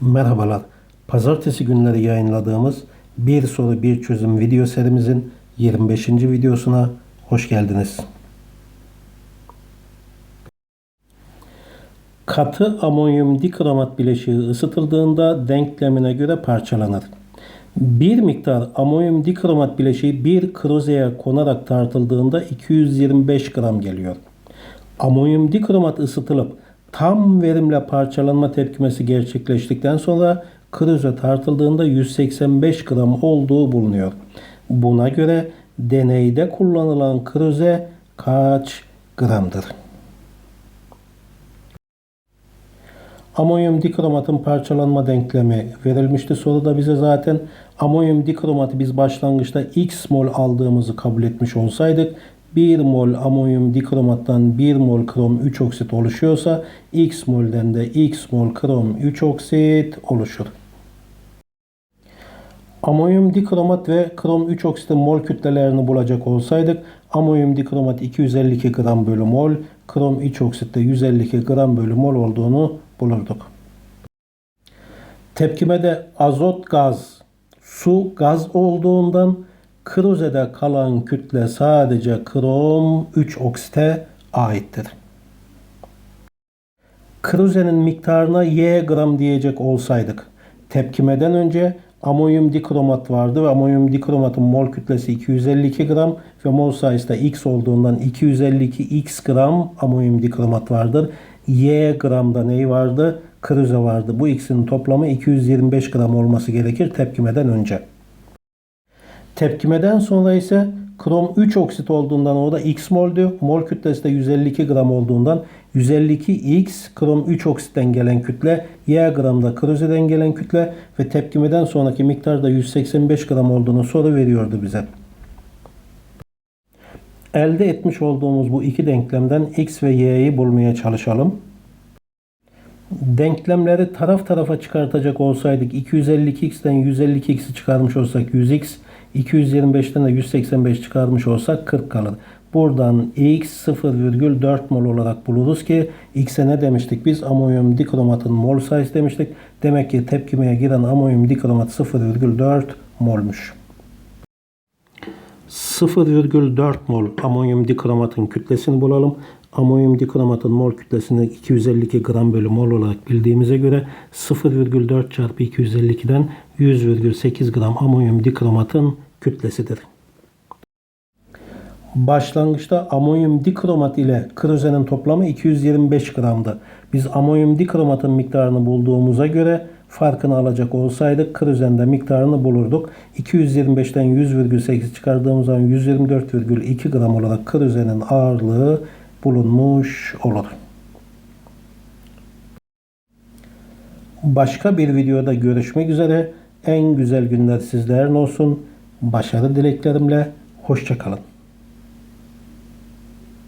Merhabalar. Pazartesi günleri yayınladığımız Bir Soru Bir Çözüm video serimizin 25. videosuna hoş geldiniz. Katı amonyum dikromat bileşiği ısıtıldığında denklemine göre parçalanır. Bir miktar amonyum dikromat bileşiği bir krozeye konarak tartıldığında 225 gram geliyor. Amonyum dikromat ısıtılıp tam verimle parçalanma tepkimesi gerçekleştikten sonra kroze tartıldığında 185 gram olduğu bulunuyor. Buna göre deneyde kullanılan kroze kaç gramdır? Amonyum dikromatın parçalanma denklemi verilmişti soruda bize zaten. Amonyum dikromatı biz başlangıçta x mol aldığımızı kabul etmiş olsaydık 1 mol amonyum dikromattan 1 mol krom 3 oksit oluşuyorsa x molden de x mol krom 3 oksit oluşur. Amonyum dikromat ve krom 3 oksitin mol kütlelerini bulacak olsaydık amonyum dikromat 252 gram bölü mol, krom 3 oksitte 152 gram bölü mol olduğunu bulurduk. Tepkimede azot gaz, su gaz olduğundan kruzede kalan kütle sadece krom 3 oksite aittir. Kruzenin miktarına y gram diyecek olsaydık tepkimeden önce amonyum dikromat vardı ve amonyum dikromatın mol kütlesi 252 gram ve mol sayısı da x olduğundan 252 x gram amonyum dikromat vardır. Y gramda neyi vardı? Kruze vardı. Bu ikisinin toplamı 225 gram olması gerekir tepkimeden önce. Tepkimeden sonra ise krom 3 oksit olduğundan o da x moldü. Mol kütlesi de 152 gram olduğundan 152x krom 3 oksitten gelen kütle, y gramda krozeden gelen kütle ve tepkimeden sonraki miktar da 185 gram olduğunu soru veriyordu bize. Elde etmiş olduğumuz bu iki denklemden x ve y'yi bulmaya çalışalım. Denklemleri taraf tarafa çıkartacak olsaydık 252x'ten 152x'i çıkarmış olsak 100x, 225'ten de 185 çıkarmış olsak 40 kalır. Buradan x 0,4 mol olarak buluruz ki x'e ne demiştik biz? Amonyum dikromatın mol sayısı demiştik. Demek ki tepkimeye giren amonyum dikromat 0,4 molmuş. 0,4 mol amonyum dikromatın kütlesini bulalım. Amonyum dikromatın mol kütlesini 252 gram bölü mol olarak bildiğimize göre 0,4 çarpı 252'den 100,8 gram amonyum dikromatın kütlesidir. Başlangıçta amonyum dikromat ile krozenin toplamı 225 gramdı. Biz amonyum dikromatın miktarını bulduğumuza göre farkını alacak olsaydık krozende miktarını bulurduk. 225'ten 100,8 çıkardığımız zaman 124,2 gram olarak krozenin ağırlığı bulunmuş olur. Başka bir videoda görüşmek üzere. En güzel günler sizlerin olsun. Başarı dileklerimle. Hoşçakalın.